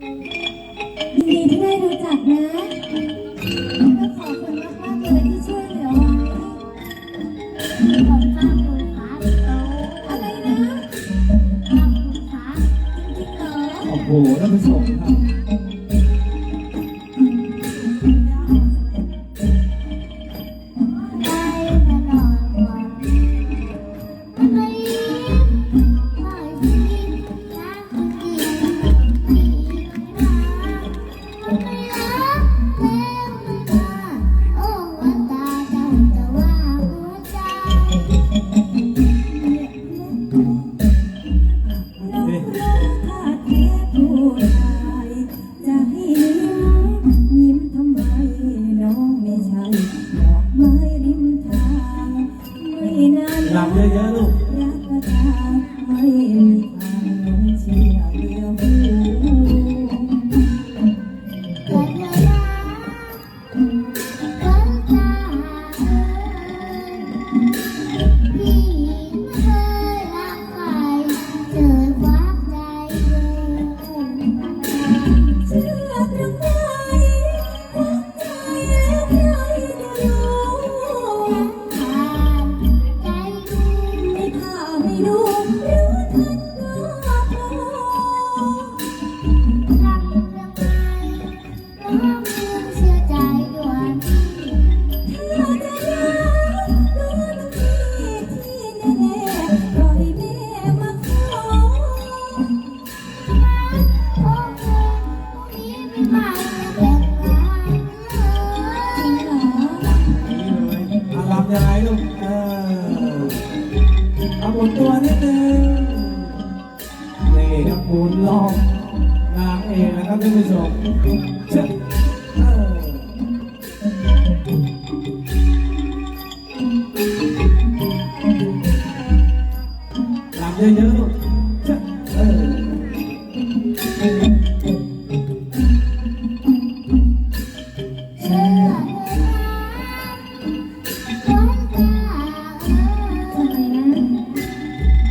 ดีที่ได้รู้จักนะแล้วก็ขอบคุณมากๆเลยที่ช่วยเหลือขอบคุณครับอะไรนะขอบคุณครับจริเหรอ โอ้โหน่าวไปส่งครับ เยอะๆลูก รักก็ตามไม่มีทางหลงเชื่อ อารับยังไงลูอาหมุตัวนิดนึงนี่ครับหมุนรอบงเอกนะครับท่าน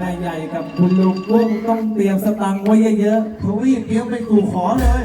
ใหญ่ๆกับคุณลุงกุ้งต้องเตรียมสตังค์ไว้เยอะๆทวีเตรียมไปกูขอเลย